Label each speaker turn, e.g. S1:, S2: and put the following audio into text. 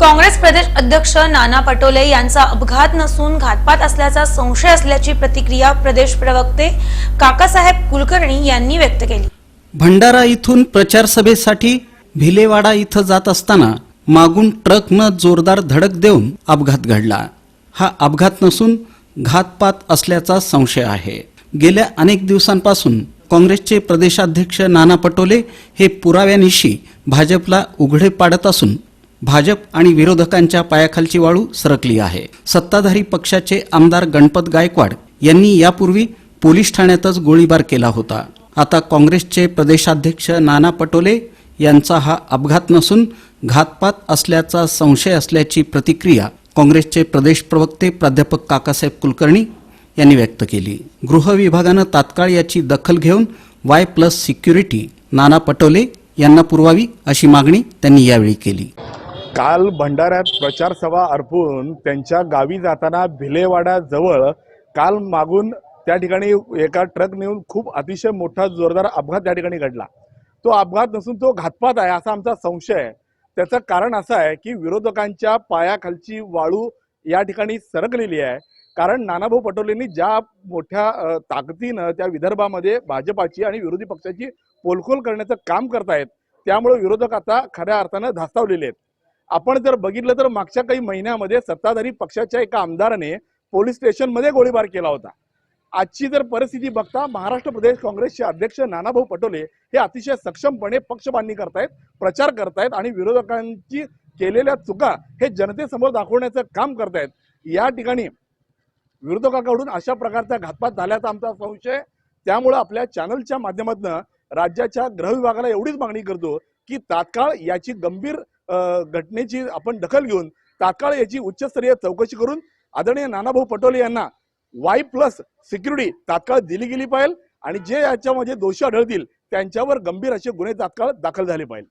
S1: काँग्रेस प्रदेश अध्यक्ष नाना पटोले यांचा अपघात नसून घातपात असल्याचा संशय असल्याची प्रतिक्रिया प्रदेश प्रवक्ते काकासाहेब कुलकर्णी यांनी व्यक्त केली.
S2: भंडारा इथून प्रचार सभेसाठी भिलेवाडा इथं जात असताना मागून ट्रकनं जोरदार धडक देऊन अपघात घडला. हा अपघात नसून घातपात असल्याचा संशय आहे. गेल्या अनेक दिवसांपासून काँग्रेसचे प्रदेशाध्यक्ष नाना पटोले हे पुराव्यानिशी भाजपला उघडे पाडत असून भाजप आणि विरोधकांच्या पायाखालची वाळू सरकली आहे. सत्ताधारी पक्षाचे आमदार गणपत गायकवाड यांनी यापूर्वी पोलीस ठाण्यातच गोळीबार केला होता. आता काँग्रेसचे प्रदेशाध्यक्ष नाना पटोले यांचा हा अपघात नसून घातपात असल्याचा संशय असल्याची प्रतिक्रिया काँग्रेसचे प्रदेश प्रवक्ते प्राध्यापक काकासाहेब कुलकर्णी यांनी व्यक्त केली. गृह विभागानं तात्काळ याची दखल घेऊन Y plus security Nana Patole यांना पुरवावी अशी मागणी त्यांनी यावेळी केली.
S3: काल भंडाऱ्यात प्रचार सभा अर्पून त्यांच्या गावी जाताना भिलेवाड्याजवळ काल मागून त्या ठिकाणी एका ट्रक नेऊन खूप अतिशय मोठा जोरदार अपघात त्या ठिकाणी घडला. तो अपघात नसून तो घातपात आहे असा आमचा संशय आहे. त्याचं कारण असं आहे की विरोधकांच्या पायाखालची वाळू या ठिकाणी सरकलेली आहे. कारण नानाभाऊ पटोलेंनी ज्या मोठ्या ताकदीनं त्या विदर्भामध्ये भाजपाची आणि विरोधी पक्षाची पोलखोल करण्याचं काम करतायत त्यामुळे विरोधक आता खऱ्या अर्थानं धास्तावलेले आहेत. आपण जर बघितलं तर मागच्या काही महिन्यामध्ये सत्ताधारी पक्षाच्या एका आमदाराने पोलीस स्टेशनमध्ये गोळीबार केला होता. आजची जर परिस्थिती बघता महाराष्ट्र प्रदेश काँग्रेसचे अध्यक्ष नानाभाऊ पटोले हे अतिशय सक्षमपणे पक्षबांधणी करतायत प्रचार करतायत आणि विरोधकांची केलेल्या चुका हे जनतेसमोर दाखवण्याचं काम करतायत. या ठिकाणी विरोधकाकडून अशा प्रकारचा घातपात झाल्याचा आमचा संशय. त्यामुळे त्यामुळं आपल्या चॅनलच्या माध्यमातून राज्याच्या गृह विभागाला एवढीच मागणी करतो की तात्काळ याची गंभीर घटनेची आपण दखल घेऊन तात्काळ याची उच्चस्तरीय चौकशी करून आदरणीय नानाभाऊ पटोले यांना वाय प्लस सिक्युरिटी तात्काळ दिली गेली पाहिजे आणि जे याच्यामध्ये दोषी आढळतील त्यांच्यावर गंभीर असे गुन्हे तात्काळ दाखल झाले पाहिजे.